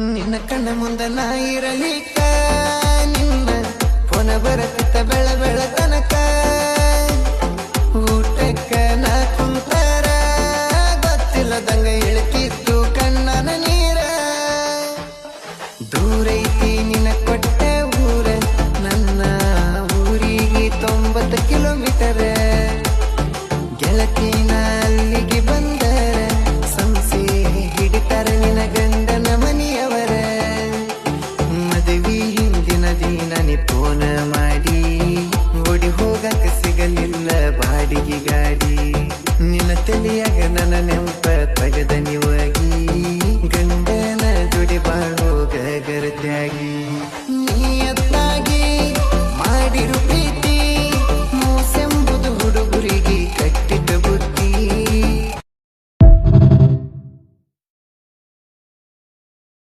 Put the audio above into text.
ನಿನ್ನ ಕಣ್ಣ ಮುಂದೆ ನಾ ಇರಲಿಕ್ಕ? ನಿನ್ನ ಪೊನ ಬರತಿತ್ತ ಬೆಳ ಬೆಳ ತನಕ? ಊಟಕ್ಕ ನಾ ಕುಂತಾರ? ಗೊತ್ತಿಲ್ಲದಂಗ ಇಳ್ತಿತ್ತು ಕಣ್ಣನ ನೀರ. ದೂರೈತಿ ನಿನ್ನ ಕೊಟ್ಟೆ ಊರ, ನನ್ನ ಊರಿಗೆ ತೊಂಬತ್ತು ಕಿಲೋಮೀಟರ್. ಮೌನ ಮಾಡಿ ಓಡಿ ಹೋಗಕ್ಕೆ ಸಿಗಲಿಲ್ಲ ಬಾಡಿಗೆ ಗಾಡಿ ನಿನ್ನ ತಲೆಯಾಗ ನನ್ನ ನೆಂಪ